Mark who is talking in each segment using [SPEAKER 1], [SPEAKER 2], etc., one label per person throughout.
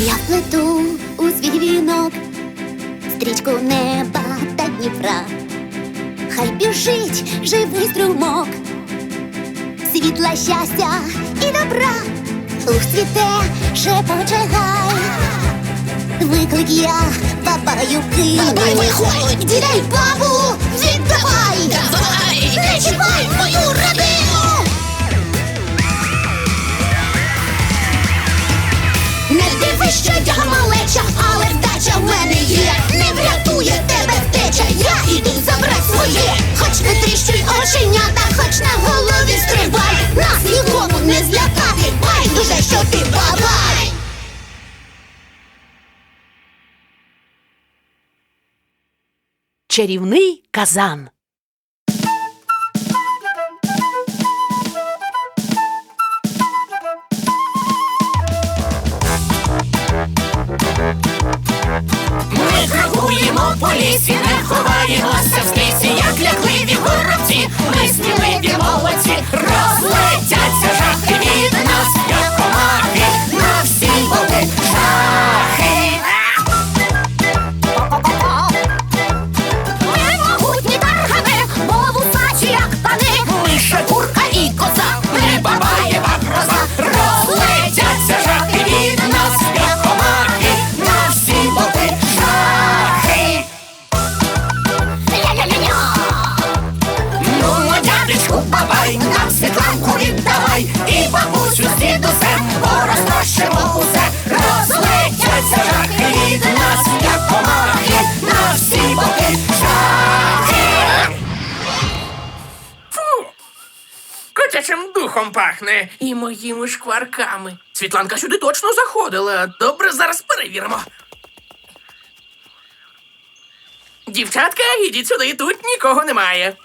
[SPEAKER 1] Заплету у свій вінок стрічку неба та Дніпра. Хай біжить живий струмок, світла щастя і добра. Луг цвіте, шепоче гай. Виклик я бабаю кину.
[SPEAKER 2] Бабай, виходь!
[SPEAKER 1] Дідай бабу,
[SPEAKER 3] Чарівний казан.
[SPEAKER 2] Ми крокуємо по лісі, не ховаємося в стисі, як лякливі горобці, ми сміливі молодці, розлетяться Лише курка і коза, не бабаєва гроза, розлетяться жахи від нас, як комахи, на всі боки жахи.
[SPEAKER 1] Ля-ля-ля-ля.
[SPEAKER 2] Ну, дядечку, бабай, нам світланку віддавай. І бабусю з дідусем порозтрощимо усе. Розлетяться жахи від нас,
[SPEAKER 4] Котячим духом пахне і моїми шкварками. Світланка сюди точно заходила. Добре, зараз перевіримо. Дівчатка, ідіть сюди, тут нікого немає.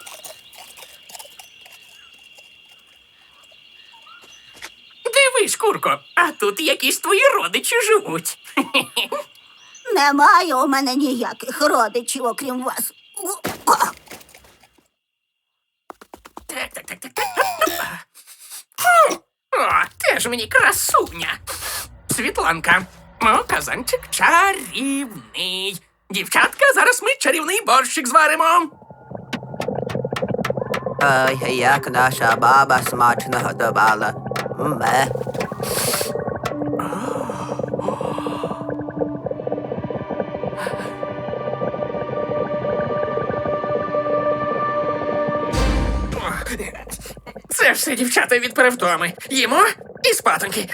[SPEAKER 4] Дивись, курко, а тут якісь твої родичі живуть.
[SPEAKER 1] Немає у мене ніяких родичів, окрім вас.
[SPEAKER 4] Теж мені красуня. Світланка, о, казанчик чарівний. Дівчатка, зараз ми чарівний борщик зваримо.
[SPEAKER 5] Ой, як наша баба смачно готувала. Ме.
[SPEAKER 4] Це все дівчата від перевтоми. Їмо і спатоньки.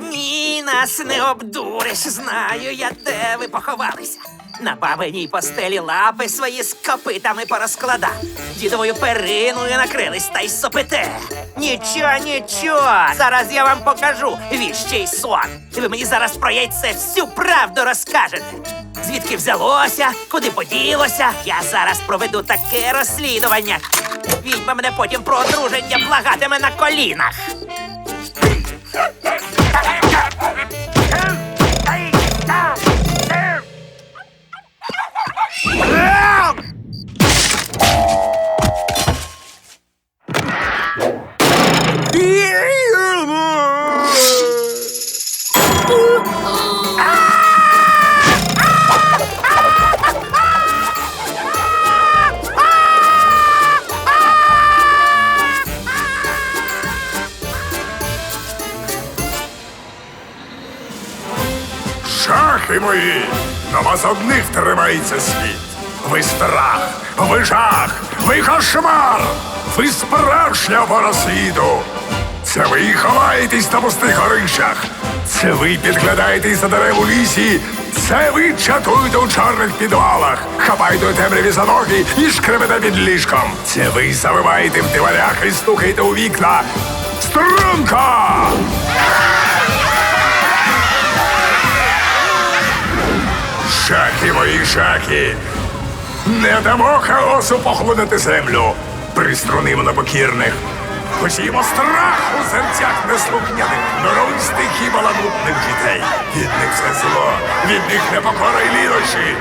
[SPEAKER 6] Ні, нас не обдуриш. Знаю я, де ви поховалися. На бабиній постелі лапи свої з копитами порозклада. Дідовою периною накрились та й сопите. Нічого, нічого. Зараз я вам покажу віщий сон. Ви мені зараз про яйце всю правду розкажете. Звідки взялося, куди поділося? Я зараз проведу таке розслідування. Відьма мене потім про одруження благатиме на колінах.
[SPEAKER 7] Шахи мої! На вас одних тримається світ. Ви страх, ви жах, ви кошмар! Ви справжня опора світу! Це ви ховаєтесь на пустих горищах! Це ви підглядаєтесь за дерев у лісі! Це ви чатуєте у чорних підвалах, хапаєте у темряві за ноги і шкребете під ліжком. Це ви завиваєте в диварях і стукаєте у вікна. Струнка! Шахи мої шахи! Не дамо хаосу похолодити землю. Приструнимо на покірних. Посіємо страх у серцях неслухняних, норовистих і баламутних дітей. Від них все зло, від них непокора й лінощі.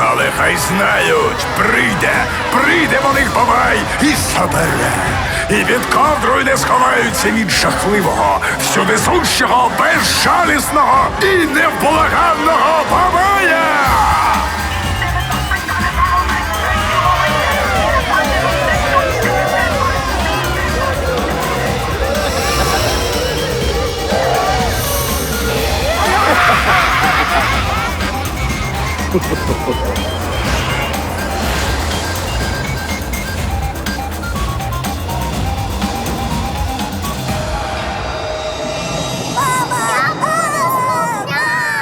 [SPEAKER 7] Але хай знають, прийде, прийде по них бабай і забере. І під ковдрою не сховаються від жахливого, всюди сущого, безжалісного і невблаганного бабая!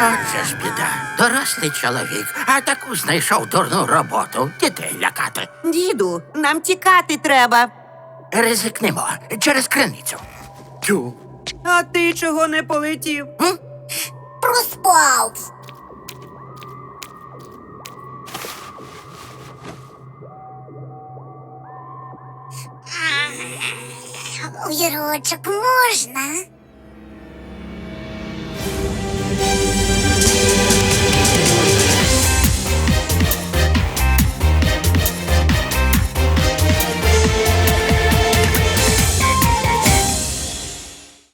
[SPEAKER 8] Оце ж біда. Дорослий чоловік, а таку знайшов дурну роботу. Дітей лякати.
[SPEAKER 3] Діду, нам тікати треба.
[SPEAKER 8] Ризикнемо через криницю. Тю.
[SPEAKER 3] А ти чого не полетів?
[SPEAKER 1] Проспав. Огірочок можна?